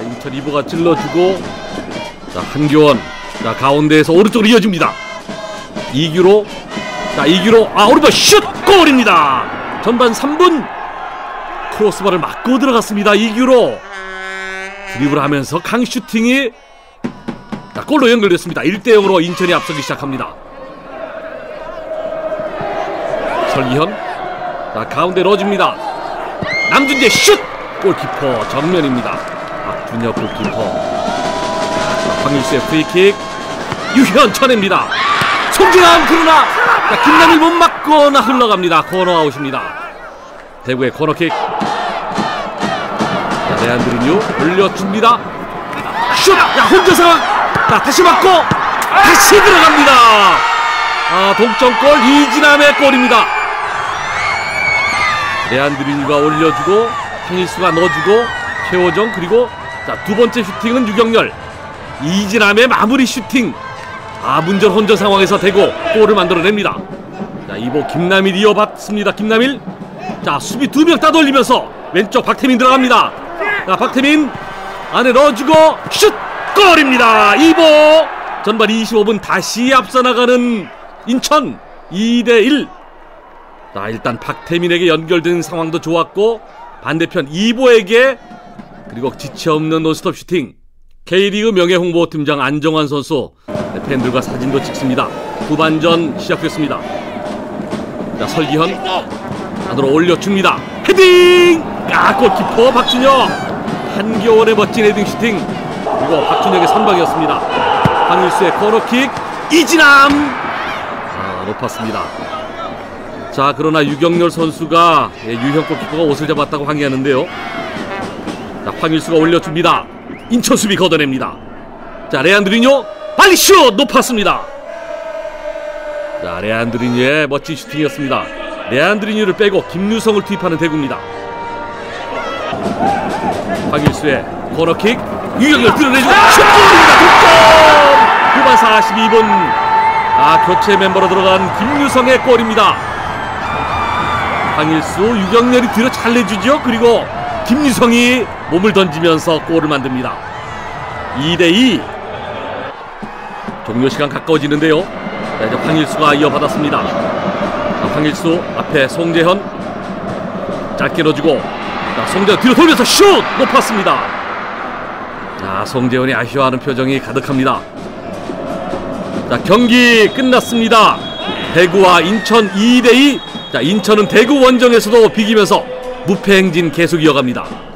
자, 인천 이보가 찔러주고 자, 한교원 자, 가운데에서 오른쪽으로 이어집니다. 이규로 자, 이규로 아, 오른발 슛! 골입니다. 전반 3분 크로스바를 맞고 들어갔습니다. 이규로 드리블 하면서 강 슈팅이 자, 골로 연결됐습니다. 1대 0으로 인천이 앞서기 시작합니다. 설기현 자, 가운데 넣어줍니다. 남준재 슛! 골키퍼 정면입니다. 박준혁 골키퍼. 자, 황일수의 프리킥. 유현 쳐냅니다. 송진함 그러나 자, 김남일 못 맞거나 흘러갑니다. 코너 아웃입니다. 대구의 코너킥. 자, 레안드르뉴 올려줍니다. 슛! 야, 혼자 상황! 자, 다시 맞고 다시 들어갑니다. 아, 동점골 이진함의 골입니다. 레안드리뉴가 올려주고 황일수가 넣어주고 최호정 그리고 자, 두 번째 슈팅은 유경열 이진함의 마무리 슈팅. 아 문전 혼전 상황에서 대고 골을 만들어냅니다. 자 이보 김남일 이어받습니다. 김남일. 자 수비 두 명 따돌리면서 왼쪽 박태민 들어갑니다. 자 박태민 안에 넣어주고 슛! 골입니다. 이보 전반 25분 다시 앞서 나가는 인천 2대 1 자 일단 박태민에게 연결된 상황도 좋았고 반대편 이보에게 그리고 지체 없는 노스톱 슈팅. K리그 명예홍보팀장 안정환 선수. 네, 팬들과 사진도 찍습니다. 후반전 시작됐습니다. 자 설기현 안으로 올려줍니다. 헤딩! 아 골키퍼 박준혁. 한겨울의 멋진 헤딩 슈팅. 그리고 박준혁의 선방이었습니다. 황일수의 코너킥 이진함 아, 높았습니다. 자 그러나 유경렬 선수가 예, 유형 골키퍼가 옷을 잡았다고 항의하는데요 자 황일수가 올려줍니다. 인천 수비 걷어냅니다. 자 레안드리뇨 빨리 슛 높았습니다. 자 레안드리뇨의 멋진 슈팅이었습니다. 레안드리뇨를 빼고 김유성을 투입하는 대구입니다. 황일수의 코너킥 유경렬 들어내주고 슛골입니다. 득점! 후반 42분. 아 교체 멤버로 들어간 김유성의 골입니다. 황일수, 유경렬이 뒤로 잘 내주죠. 그리고 김유성이 몸을 던지면서 골을 만듭니다. 2대2 종료 시간 가까워지는데요. 자, 이제 황일수가 이어받았습니다. 자, 황일수 앞에 송재현 짧게 넣어주고 자, 송재현 뒤로 돌면서 슛 높았습니다. 자, 송재현이 아쉬워하는 표정이 가득합니다. 자, 경기 끝났습니다. 대구와 인천 2대2 자 인천은 대구 원정에서도 비기면서 무패 행진 계속 이어갑니다.